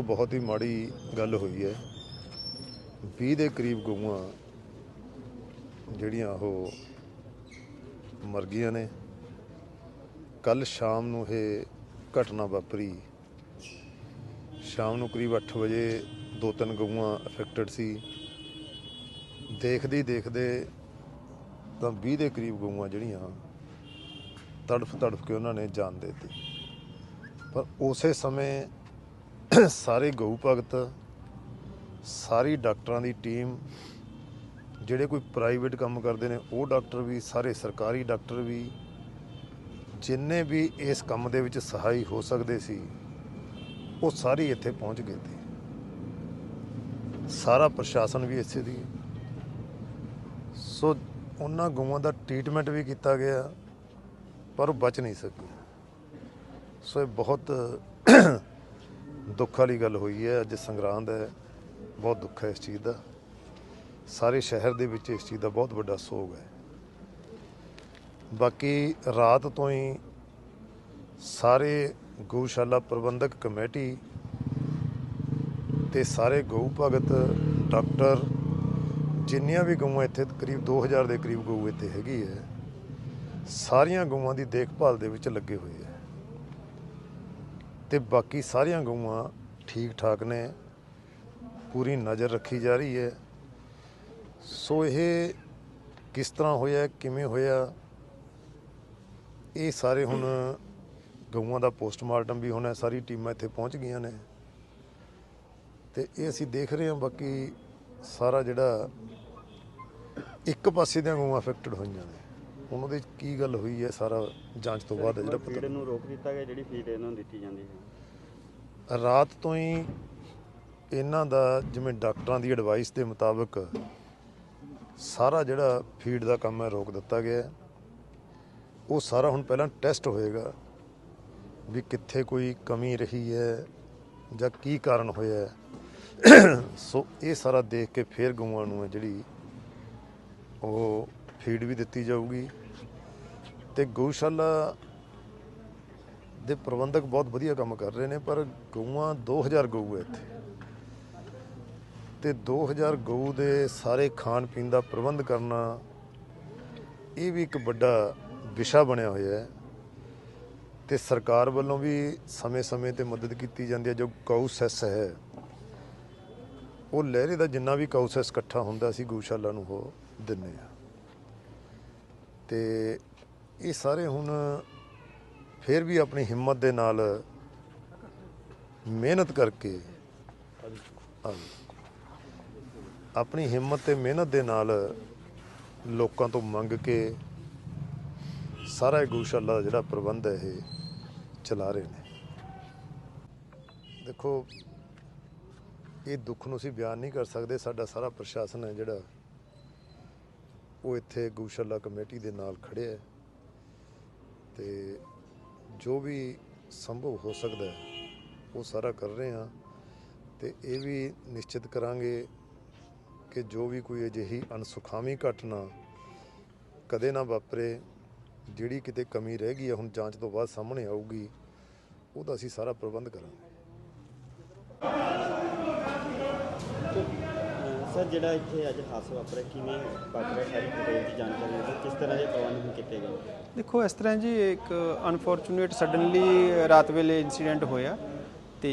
ਦੇਖੋ ਬਹੁਤ ਹੀ ਮਾੜੀ ਗੱਲ ਹੋਈ ਹੈ। 20 ਦੇ ਕਰੀਬ ਗਊਆਂ ਜਿਹੜੀਆਂ ਉਹ ਮਰ ਗਈਆਂ ਨੇ। ਕੱਲ ਸ਼ਾਮ ਨੂੰ ਇਹ ਘਟਨਾ ਵਾਪਰੀ। ਸ਼ਾਮ ਨੂੰ ਕਰੀਬ 8 ਵਜੇ ਦੋ ਤਿੰਨ ਗਊਆਂ ਅਫੈਕਟਡ ਸੀ। ਦੇਖਦੇ ਦੇਖਦੇ ਤਾਂ 20 ਦੇ ਕਰੀਬ ਗਊਆਂ ਜਿਹੜੀਆਂ ਤੜਫ ਤੜਫ ਕੇ ਉਹਨਾਂ ਨੇ ਜਾਨ ਦੇ ਦਿੱਤੀ। ਪਰ ਉਸੇ ਸਮੇਂ ਸਾਰੇ ਗਊ ਭਗਤ, ਸਾਰੀ ਡਾਕਟਰਾਂ ਦੀ ਟੀਮ, ਜਿਹੜੇ ਕੋਈ ਪ੍ਰਾਈਵੇਟ ਕੰਮ ਕਰਦੇ ਨੇ, ਉਹ ਡਾਕਟਰ ਵੀ, ਸਾਰੇ ਸਰਕਾਰੀ ਡਾਕਟਰ ਵੀ, ਜਿੰਨੇ ਵੀ ਇਸ ਕੰਮ ਦੇ ਵਿੱਚ ਸਹਾਈ ਹੋ ਸਕਦੇ ਸੀ, ਉਹ ਸਾਰੇ ਇੱਥੇ ਪਹੁੰਚ ਗਏ ਤੇ। ਸਾਰਾ ਪ੍ਰਸ਼ਾਸਨ ਵੀ ਇੱਥੇ ਦੀ ਸੋ ਉਹਨਾਂ ਗਊਆਂ ਦਾ ਟ੍ਰੀਟਮੈਂਟ ਵੀ ਕੀਤਾ ਗਿਆ, ਪਰ ਉਹ ਬਚ ਨਹੀਂ ਸਕੀ। ਸੋ ਇਹ ਬਹੁਤ ਦੁੱਖ ਵਾਲੀ ਗੱਲ ਹੋਈ ਹੈ, ਅੱਜ ਸੰਗਰਾਂਦ ਹੈ, ਬਹੁਤ ਦੁੱਖ ਹੈ ਇਸ ਚੀਜ਼ ਦਾ। ਸਾਰੇ ਸ਼ਹਿਰ ਦੇ ਵਿੱਚ ਇਸ ਚੀਜ਼ ਦਾ ਬਹੁਤ ਵੱਡਾ ਸੋਗ ਹੈ। ਬਾਕੀ ਰਾਤ ਤੋਂ ਹੀ ਸਾਰੇ ਗਊਸ਼ਾਲਾ ਪ੍ਰਬੰਧਕ ਕਮੇਟੀ ਤੇ ਸਾਰੇ ਗਊ ਭਗਤ ਡਾਕਟਰ, ਜਿੰਨੀਆਂ ਵੀ ਗਊਆਂ ਇੱਥੇ ਕਰੀਬ 2000 ਦੇ ਕਰੀਬ ਗਊ ਇੱਥੇ ਹੈਗੀ ਹੈ, ਸਾਰੀਆਂ ਗਊਆਂ ਦੀ ਦੇਖਭਾਲ ਦੇ ਵਿੱਚ ਲੱਗੇ ਹੋਏ ਤੇ ਬਾਕੀ ਸਾਰੀਆਂ ਗਊਆਂ ਠੀਕ ਠਾਕ ਨੇ। ਪੂਰੀ ਨਜ਼ਰ ਰੱਖੀ ਜਾ ਰਹੀ ਹੈ। ਸੋ ਇਹ ਕਿਸ ਤਰ੍ਹਾਂ ਹੋਇਆ, ਕਿਵੇਂ ਹੋਇਆ, ਇਹ ਸਾਰੇ ਹੁਣ ਗਊਆਂ ਦਾ ਪੋਸਟਮਾਰਟਮ ਵੀ ਹੋਣਾ ਸਾਰੀ ਟੀਮਾਂ ਇੱਥੇ ਪਹੁੰਚ ਗਈਆਂ ਨੇ। ਤੇ ਇਹ ਅਸੀਂ ਦੇਖ ਰਹੇ ਹਾਂ, ਬਾਕੀ ਸਾਰਾ ਜਿਹੜਾ ਇੱਕ ਪਾਸੇ ਦੀਆਂ ਗਊਆਂ ਅਫੈਕਟਡ ਹੋਈਆਂ ਨੇ। ਉਹਨਾਂ ਦੇ ਕੀ ਗੱਲ ਹੋਈ ਹੈ ਸਾਰਾ ਜਾਂਚ ਤੋਂ ਬਾਅਦ ਹੈ ਜਿਹੜਾ ਫੀਡ ਪਤਾ ਨੂੰ ਰੋਕ ਦਿੱਤਾ ਗਿਆ ਜਿਹੜੀ ਫੀਡ ਇਹਨਾਂ ਨੂੰ ਦਿੱਤੀ ਜਾਂਦੀ ਹੈ। ਰਾਤ ਤੋਂ ਹੀ ਇਹਨਾਂ ਦਾ ਜਿਵੇਂ ਡਾਕਟਰਾਂ ਦੀ ਐਡਵਾਈਸ ਦੇ ਮੁਤਾਬਕ ਸਾਰਾ ਜਿਹੜਾ ਫੀਡ ਦਾ ਕੰਮ ਹੈ ਰੋਕ ਦਿੱਤਾ ਗਿਆ। ਉਹ ਸਾਰਾ ਹੁਣ ਪਹਿਲਾਂ ਟੈਸਟ ਹੋਏਗਾ ਵੀ ਕਿੱਥੇ ਕੋਈ ਕਮੀ ਰਹੀ ਹੈ ਜਾਂ ਕੀ ਕਾਰਨ ਹੋਇਆ ਸੋ ਇਹ ਸਾਰਾ ਦੇਖ ਕੇ ਫੇਰ ਗਊਆਂ ਨੂੰ ਜਿਹੜੀ ਉਹ ਫੀਡ ਵੀ ਦਿੱਤੀ ਜਾਊਗੀ ਤੇ ਗਊਸ਼ਾਲਾ ਦੇ ਪ੍ਰਬੰਧਕ ਬਹੁਤ ਵਧੀਆ ਕੰਮ ਕਰ ਰਹੇ ਨੇ, ਪਰ ਗਊਆਂ 2000 ਗਊ ਹੈ ਇੱਥੇ। ਤੇ 2000 ਗਊ ਦੇ ਸਾਰੇ ਖਾਣ ਪੀਣ ਦਾ ਪ੍ਰਬੰਧ ਕਰਨਾ, ਇਹ ਵੀ ਇੱਕ ਵੱਡਾ ਵਿਸ਼ਾ ਬਣਿਆ ਹੋਇਆ ਹੈ। ਤੇ ਸਰਕਾਰ ਵੱਲੋਂ ਵੀ ਸਮੇਂ-ਸਮੇਂ ਤੇ ਮਦਦ ਕੀਤੀ ਜਾਂਦੀ ਹੈ, ਜੋ ਗਊ ਸੈਸ ਹੈ। ਉਹ ਲਹਿਰੇ ਦਾ ਜਿੰਨਾ ਵੀ ਗਊ ਸੈਸ ਇਕੱਠਾ ਹੁੰਦਾ ਸੀ ਗਊਸ਼ਾਲਾ ਨੂੰ, ਉਹ ਦਿੰਨੇ ਆ। ਤੇ ਇਹ ਸਾਰੇ ਹੁਣ ਫਿਰ ਵੀ ਆਪਣੀ ਹਿੰਮਤ ਦੇ ਨਾਲ ਮਿਹਨਤ ਕਰਕੇ ਆਪਣੀ ਹਿੰਮਤ ਤੇ ਮਿਹਨਤ ਦੇ ਨਾਲ ਲੋਕਾਂ ਤੋਂ ਮੰਗ ਕੇ ਸਾਰਾ ਇਹ ਗਊਸ਼ਾਲਾ ਦਾ ਜਿਹੜਾ ਪ੍ਰਬੰਧ ਹੈ ਇਹ ਚਲਾ ਰਹੇ ਨੇ। ਦੇਖੋ, ਇਹ ਦੁੱਖ ਨੂੰ ਅਸੀਂ ਬਿਆਨ ਨਹੀਂ ਕਰ ਸਕਦੇ, ਸਾਡਾ ਸਾਰਾ ਪ੍ਰਸ਼ਾਸਨ ਹੈ ਜਿਹੜਾ ਉਹ ਇੱਥੇ ਗਊਸ਼ਾਲਾ ਕਮੇਟੀ ਦੇ ਨਾਲ ਖੜਿਆ ਹੈ ਤੇ ਜੋ ਵੀ ਸੰਭਵ ਹੋ ਸਕਦਾ ਉਹ ਸਾਰਾ ਕਰ ਰਹੇ ਹਾਂ ਤੇ ਇਹ ਵੀ ਨਿਸ਼ਚਿਤ ਕਰਾਂਗੇ ਕਿ ਜੋ ਵੀ ਕੋਈ ਅਜਿਹੀ ਅਨਸੁਖਾਵੀ ਘਟਨਾ ਕਦੇ ਨਾ ਵਾਪਰੇ, ਜਿਹੜੀ ਕਿਤੇ ਕਮੀ ਰਹਿ ਗਈ ਹੈ, ਹੁਣ ਜਾਂਚ ਤੋਂ ਬਾਅਦ ਸਾਹਮਣੇ ਆਊਗੀ, ਉਹਦਾ ਅਸੀਂ ਸਾਰਾ ਪ੍ਰਬੰਧ ਕਰਾਂਗੇ। ਸਰ, ਜਿਹੜਾ ਇੱਥੇ ਅੱਜ ਹਾਦਸਾ ਵਾਪਰਿਆ, ਕਿਵੇਂ ਵਾਪਰਿਆ ਸਾਰੀ ਡਿਟੇਲ ਦੀ ਜਾਣਕਾਰੀ ਦਿਓ। ਕਿਸ ਤਰ੍ਹਾਂ ਦੇ ਪ੍ਰਬੰਧ ਕੀਤੇ ਗਏ? ਦੇਖੋ, ਇਸ ਤਰ੍ਹਾਂ ਜੀ, ਇੱਕ ਅਨਫੋਰਚੂਨੇਟ ਸਡਨਲੀ ਰਾਤ ਵੇਲੇ ਇਨਸੀਡੈਂਟ ਹੋਇਆ ਤੇ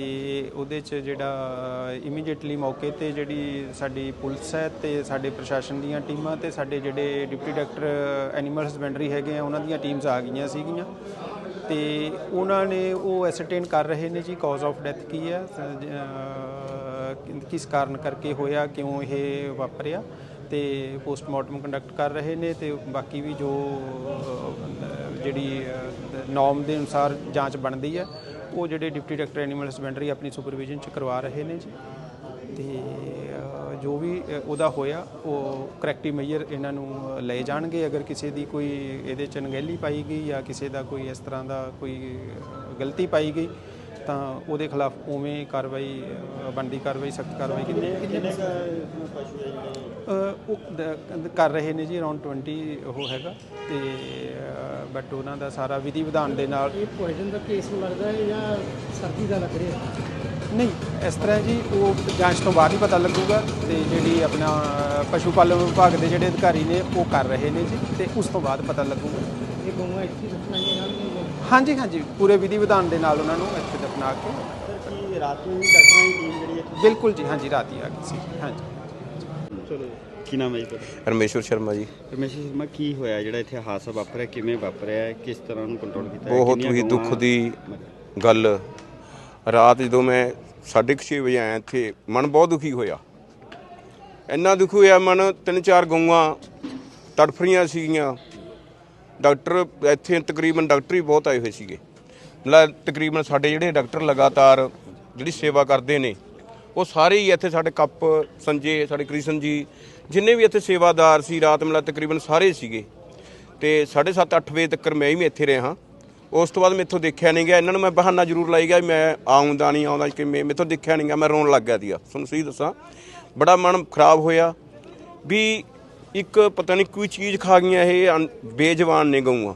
ਉਹਦੇ ਚ ਜਿਹੜਾ ਇਮੀਡੀਏਟਲੀ ਮੌਕੇ ਤੇ ਜਿਹੜੀ ਸਾਡੀ ਪੁਲਿਸ ਹੈ ਤੇ ਸਾਡੇ ਪ੍ਰਸ਼ਾਸਨ ਦੀਆਂ ਟੀਮਾਂ ਤੇ ਸਾਡੇ ਜਿਹੜੇ ਡਿਪਟੀ ਡਾਇਰੈਕਟਰ ਐਨੀਮਲ ਹਸਬੈਂਡਰੀ ਹੈਗੇ ਆ, ਉਹਨਾਂ ਦੀਆਂ ਟੀਮਸ ਆ ਗਈਆਂ ਸੀਗੀਆਂ ਤੇ ਉਹਨਾਂ ਨੇ ਉਹ ਐਸਰਟੇਨ ਕਰ ਰਹੇ ਨੇ ਜੀ ਕਾਜ਼ ਆਫ ਡੈਥ ਕੀ ਹੈ ਕਿਸ ਕਾਰਨ ਕਰਕੇ ਹੋਇਆ, ਕਿਉਂ ਇਹ ਵਾਪਰਿਆ ਤੇ ਪੋਸਟਮਾਰਟਮ ਕੰਡਕਟ ਕਰ ਰਹੇ ਨੇ ਤੇ ਬਾਕੀ ਵੀ ਜੋ ਜਿਹੜੀ ਨੋਰਮ ਦੇ ਅਨੁਸਾਰ ਜਾਂਚ ਬਣਦੀ ਹੈ, ਉਹ ਜਿਹੜੇ ਡਿਪਟੀ ਡਾਇਰੈਕਟਰ ਐਨੀਮਲ ਹਸਬੈਂਡਰੀ ਆਪਣੀ ਸੁਪਰਵਿਜ਼ਨ ਚ ਕਰਵਾ ਰਹੇ ਨੇ ਜੀ। ਤੇ ਜੋ ਵੀ ਉਹਦਾ ਹੋਇਆ, ਉਹ ਕਰੈਕਟਿਵ ਮੇਜਰ ਇਹਨਾਂ ਨੂੰ ਲਏ ਜਾਣਗੇ। ਅਗਰ ਕਿਸੇ ਦੀ ਕੋਈ ਇਹਦੇ ਚ ਅਣਗਹਿਲੀ ਪਾਈ ਗਈ ਜਾਂ ਕਿਸੇ ਦਾ ਕੋਈ ਇਸ ਤਰ੍ਹਾਂ ਦਾ ਕੋਈ ਗਲਤੀ ਪਾਈ ਗਈ ਤਾਂ ਉਹਦੇ ਖਿਲਾਫ ਉਵੇਂ ਕਾਰਵਾਈ ਬਣਦੀ ਕਾਰਵਾਈ ਸਖਤ ਕਾਰਵਾਈ ਕੀਤੀ ਕਿੰਨੇ ਕਿੰਨੇ ਕੁ ਪਸ਼ੂ ਹੈ ਜਿਹੜੇ ਅਹ ਉਹ ਦ- ਕਰ ਰਹੇ ਨੇ ਜੀ ਅਰਾਊਂਡ 20 ਉਹ ਹੈਗਾ ਤੇ ਬਟ ਉਹਨਾਂ ਦਾ ਸਾਰਾ ਵਿਧੀ ਵਿਧਾਨ ਦੇ ਨਾਲ ਇਹ ਪੋਇਜ਼ਨ ਦਾ ਕੇਸ ਲੱਗਦਾ ਹੈ ਜਾਂ ਸਰਦੀ ਦਾ ਲੱਗ ਰਿਹਾ ਨਹੀਂ ਇਸ ਤਰ੍ਹਾਂ ਜੀ ਉਹ ਜਾਂਚ ਤੋਂ ਬਾਅਦ ਹੀ ਪਤਾ ਲੱਗੂਗਾ ਤੇ ਜਿਹੜੀ ਆਪਣਾ ਪਸ਼ੂ ਪਾਲਣ ਵਿਭਾਗ ਦੇ ਜਿਹੜੇ ਅਧਿਕਾਰੀ ਨੇ ਉਹ ਕਰ ਰਹੇ ਨੇ ਜੀ ਤੇ ਉਸ ਤੋਂ ਬਾਅਦ ਪਤਾ ਲੱਗੂਗਾ। ਇਹ ਗਊਆਂ ਇੱਥੇ ਦੱਸਣਗੇ ਨਾਲ ਹਾਂਜੀ ਹਾਂਜੀ ਪੂਰੇ ਵਿਧੀ ਵਿਧਾਨ ਦੇ ਨਾਲ ਉਹਨਾਂ ਨੂੰ ਇੱਥੇ ਦਫਨਾ ਕੇ। ਸਰ ਕੀ ਰਾਤ ਨੂੰ ਹੀ ਡਾਕਟਰਾਂ ਦੀ ਟੀਮ ਜਿਹੜੀ ਇੱਥੇ ਬਿਲਕੁਲ ਜੀ ਹਾਂਜੀ ਰਾਤ ਹੀ ਆ ਗਈ ਸੀ। ਹਾਂਜੀ। ਚਲੋ ਕੀ ਨਾਮ ਹੈ ਜੀ ਰਮੇਸ਼ਵਰ ਸ਼ਰਮਾ ਜੀ। ਰਮੇਸ਼ ਸ਼ਰਮਾ ਕੀ ਹੋਇਆ ਜਿਹੜਾ ਇੱਥੇ ਹਾਦਸਾ ਵਾਪਰਿਆ ਕਿਵੇਂ ਵਾਪਰਿਆ ਹੈ? ਕਿਸ ਤਰ੍ਹਾਂ ਨੂੰ ਕੰਟਰੋਲ ਕੀਤਾ ਬਹੁਤ ਹੀ ਦੁੱਖ ਦੀ ਗੱਲ। ਰਾਤ ਜਦੋਂ ਮੈਂ 6:30 ਵਜੇ ਆਇਆ ਇੱਥੇ ਮਨ ਬਹੁਤ ਦੁਖੀ ਹੋਇਆ। ਇੰਨਾ ਦੁਖੀ ਹੋਇਆ ਮਨ ਤਿੰਨ ਚਾਰ ਗਊਆਂ ਤੜਫ ਰਹੀਆਂ ਸੀਗੀਆਂ। ਡਾਕਟਰ ਇੱਥੇ ਤਕਰੀਬਨ ਡਾਕਟਰ ਹੀ ਬਹੁਤ ਆਏ ਹੋਏ ਸੀਗੇ। ਮਤਲਬ ਤਕਰੀਬਨ ਸਾਡੇ ਜਿਹੜੇ ਡਾਕਟਰ ਲਗਾਤਾਰ ਜਿਹੜੀ ਸੇਵਾ ਕਰਦੇ ਨੇ, ਉਹ ਸਾਰੇ ਹੀ ਇੱਥੇ ਸਾਡੇ ਕੱਪ ਸੰਜੇ, ਸਾਡੇ ਕ੍ਰਿਸ਼ਨ ਜੀ, ਜਿੰਨੇ ਵੀ ਇੱਥੇ ਸੇਵਾਦਾਰ ਸੀ, ਰਾਤ ਮਤਲਬ ਤਕਰੀਬਨ ਸਾਰੇ ਸੀਗੇ। ਤੇ 7:30 8 ਵਜੇ ਤੱਕ ਮੈਂ ਵੀ ਇੱਥੇ ਰਿਹਾ। ਉਸ ਤੋਂ ਬਾਅਦ ਮੈਥੋਂ ਦੇਖਿਆ ਨਹੀਂ ਗਿਆ। ਇਹਨਾਂ ਨੂੰ ਮੈਂ ਬਹਾਨਾ ਜ਼ਰੂਰ ਲਾਈ ਗਿਆ ਵੀ ਮੈਂ ਆਉਂਦਾ ਨਹੀਂ ਆਉਂਦਾ ਕਿ ਮੈਂ ਮੈਥੋਂ ਦੇਖਿਆ ਨਹੀਂ ਗਿਆ, ਮੈਂ ਰੋਣ ਲੱਗ ਗਿਆ ਸੀਗਾ। ਤੁਹਾਨੂੰ ਸਹੀ ਦੱਸਾਂ, ਬੜਾ ਮਨ ਖਰਾਬ ਹੋਇਆ ਵੀ ਇੱਕ ਪਤਾ ਨਹੀਂ ਕੋਈ ਚੀਜ਼ ਖਾ ਗਈਆਂ ਇਹ ਅਨ- ਬੇਜਵਾਨ ਨੇ ਗਊਆਂ।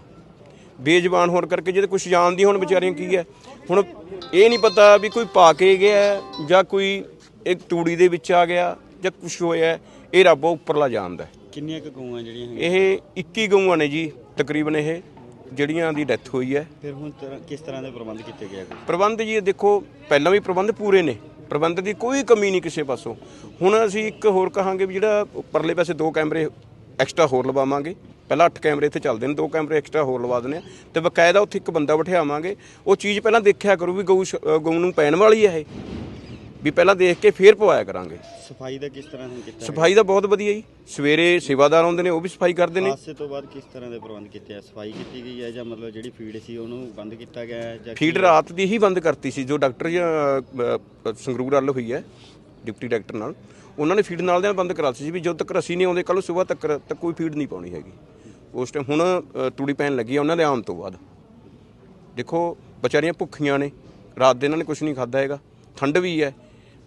ਬੇਜਵਾਨ ਹੋਣ ਕਰਕੇ ਜਿਹਦੇ ਕੁਝ ਜਾਣਦੀ ਹੁਣ ਵਿਚਾਰੀਆਂ ਕੀ ਹੈ। ਹੁਣ ਇਹ ਨਹੀਂ ਪਤਾ ਵੀ ਕੋਈ ਪਾ ਕੇ ਗਿਆ ਹੈ ਜਾਂ ਕੋਈ ਇੱਕ ਤੂੜੀ ਦੇ ਵਿੱਚ ਆ ਗਿਆ ਜਾਂ ਕੁਝ ਹੋਇਆ ਹੈ। ਇਹ ਰੱਬ ਉੱਪਰਲਾ ਜਾਣਦਾ ਹੈ। ਕਿੰਨੀਆਂ ਕੁ ਗਊਆਂ ਜਿਹੜੀਆਂ ਹੈਗੀਆਂ? ਇਹ 21 ਗਊਆਂ ਨੇ ਜੀ ਤਕਰੀਬਨ ਇਹ ਜਿਹੜੀਆਂ ਦੀ ਡੈਥ ਹੋਈ ਹੈ। ਫਿਰ ਹੁਣ ਤਰ੍ਹਾਂ- ਕਿਸ ਤਰ੍ਹਾਂ ਦੇ ਪ੍ਰਬੰਧ ਕੀਤੇ ਗਏ ਆ? ਪ੍ਰਬੰਧ ਜੀ ਇਹ ਦੇਖੋ ਪਹਿਲਾਂ ਵੀ ਪ੍ਰਬੰਧ ਪੂਰੇ ਨੇ। ਪ੍ਰਬੰਧ ਦੀ ਕੋਈ ਕਮੀ ਨਹੀਂ ਕਿਸੇ ਪਾਸੋਂ। ਹੁਣ ਅਸੀਂ ਇੱਕ ਹੋਰ ਕਹਾਂਗੇ ਵੀ ਜਿਹੜਾ ਪਰਲੇ ਪਾਸੇ ਦੋ ਕੈਮਰੇ ਐਕਸਟਰਾ ਹੋਰ ਲਵਾਵਾਂਗੇ। ਪਹਿਲਾਂ 8 ਕੈਮਰੇ ਇੱਥੇ ਚੱਲਦੇ ਨੇ, ਦੋ ਕੈਮਰੇ ਐਕਸਟਰਾ ਹੋਰ ਲਵਾ ਦਿੰਦੇ ਆ। ਤੇ ਬਕਾਇਦਾ ਉੱਥੇ ਇੱਕ ਬੰਦਾ ਬਿਠਾਵਾਂਗੇ। ਉਹ ਚੀਜ਼ ਪਹਿਲਾਂ ਦੇਖਿਆ ਕਰੂ ਵੀ ਗਊ ਸ਼- ਗਊ ਨੂੰ ਪੈਣ ਵਾਲੀ ਹੈ ਇਹ। ਵੀ ਪਹਿਲਾਂ ਦੇਖ ਕੇ ਫੇਰ ਪਵਾਇਆ ਕਰਾਂਗੇ। ਸਫ਼ਾਈ ਦਾ ਕਿਸ ਤਰ੍ਹਾਂ ਹੁਣ ਕੀਤਾ ਸਫ਼ਾਈ ਦਾ ਬਹੁਤ ਵਧੀਆ ਜੀ। ਸਵੇਰੇ ਸੇਵਾਦਾਰ ਆਉਂਦੇ ਨੇ ਉਹ ਵੀ ਸਫ਼ਾਈ ਕਰਦੇ ਨੇ। ਹਾਦਸੇ ਤੋਂ ਬਾਅਦ ਕਿਸ ਤਰ੍ਹਾਂ ਦੇ ਪ੍ਰਬੰਧ ਕੀਤੇ ਆ? ਸਫ਼ਾਈ ਕੀਤੀ ਗਈ ਹੈ ਜਾਂ ਮਤਲਬ ਜਿਹੜੀ ਫੀਡ ਸੀ ਉਹਨੂੰ ਬੰਦ ਕੀਤਾ ਗਿਆ ਹੈ ਜਾਂ ਫੀਡ ਰਾਤ ਦੀ ਹੀ ਬੰਦ ਕਰਤੀ ਸੀ ਜੋ ਡਾਕਟਰ ਜੀ, ਅ, ਅ, ਸੰਗਰੂਰ ਵੱਲ ਹੋਈ ਹੈ ਡਿਪਟੀ ਡਾਕਟਰ ਨਾਲ। ਉਹਨਾਂ ਨੇ ਫੀਡ ਨਾਲ ਦੇ ਨਾਲ ਬੰਦ ਕਰਾਤੀ ਸੀ ਵੀ ਜਦੋਂ ਤੱਕ ਅਸੀਂ ਨਹੀਂ ਆਉਂਦੇ ਕੱਲ ਸਵੇਰ ਤੱਕ ਤੱਕ ਕੋਈ ਫੀਡ ਨਹੀਂ ਪਾਉਣੀ ਹੈਗੀ। ਉਸ ਟਾਈਮ ਹੁਣ ਅ, ਤੂੜੀ ਪੈਣ ਲੱਗੀ ਆ ਉਹਨਾਂ ਦੇ ਆਉਣ ਤੋਂ ਬਾਅਦ। ਦੇਖੋ ਵਿਚਾਰੀਆਂ ਭੁੱਖੀਆਂ ਨੇ ਰਾਤ ਦੇ ਇਹਨਾਂ ਨੇ ਕੁਝ ਨਹੀਂ ਖਾਦਾ ਹੈਗਾ। ਠੰਡ ਵੀ ਹੈ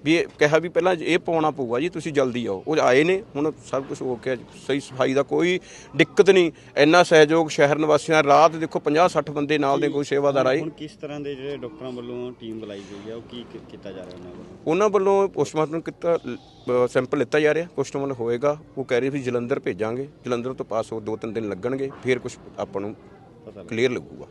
ਵੀ ਇਹ ਕਿਹਾ ਵੀ ਪਹਿਲਾਂ ਇਹ ਪਾਉਣਾ ਪਊਗਾ ਜੀ ਤੁਸੀਂ ਜਲਦੀ ਆਓ। ਉਹ ਆਏ ਨੇ ਹੁਣ ਸਭ ਕੁਝ ਹੋ ਗਿਆ ਸਹੀ ਸਫ਼ਾਈ ਦਾ ਕੋਈ ਦਿੱਕਤ ਨਹੀਂ। ਇੰਨਾ ਸਹਿਯੋਗ ਸ਼ਹਿਰ ਨਿਵਾਸੀਆਂ। ਰਾਤ ਦੇਖੋ 50 60 ਬੰਦੇ ਨਾਲ ਦੇ ਕੋਈ ਸੇਵਾਦਾਰ ਆਏ। ਹੁਣ ਕਿਸ ਤਰ੍ਹਾਂ ਦੇ ਜਿਹੜੇ ਡਾਕਟਰਾਂ ਵੱਲੋਂ ਟੀਮ ਬੁਲਾਈ ਗਈ ਹੈ ਉਹ ਕੀ ਕੀਤਾ ਜਾ ਰਿਹਾ ਉਹਨਾਂ ਵੱਲੋਂ? ਉਹਨਾਂ ਵੱਲੋਂ ਪੋਸਟਮਾਰਟਮ ਕੀਤਾ ਸੈਂਪਲ ਲਿੱਤਾ ਜਾ ਰਿਹਾ। ਪੋਸਟਮਾਰਟਮ ਹੋਏਗਾ ਉਹ ਕਹਿ ਰਹੇ ਵੀ ਜਲੰਧਰ ਭੇਜਾਂਗੇ। ਜਲੰਧਰ ਤੋਂ ਪਾਸ ਹੋ ਦੋ ਤਿੰਨ ਦਿਨ ਲੱਗਣਗੇ ਫਿਰ ਕੁਝ ਆਪਾਂ ਨੂੰ ਕਲੀਅਰ ਲੱਗੂਗਾ।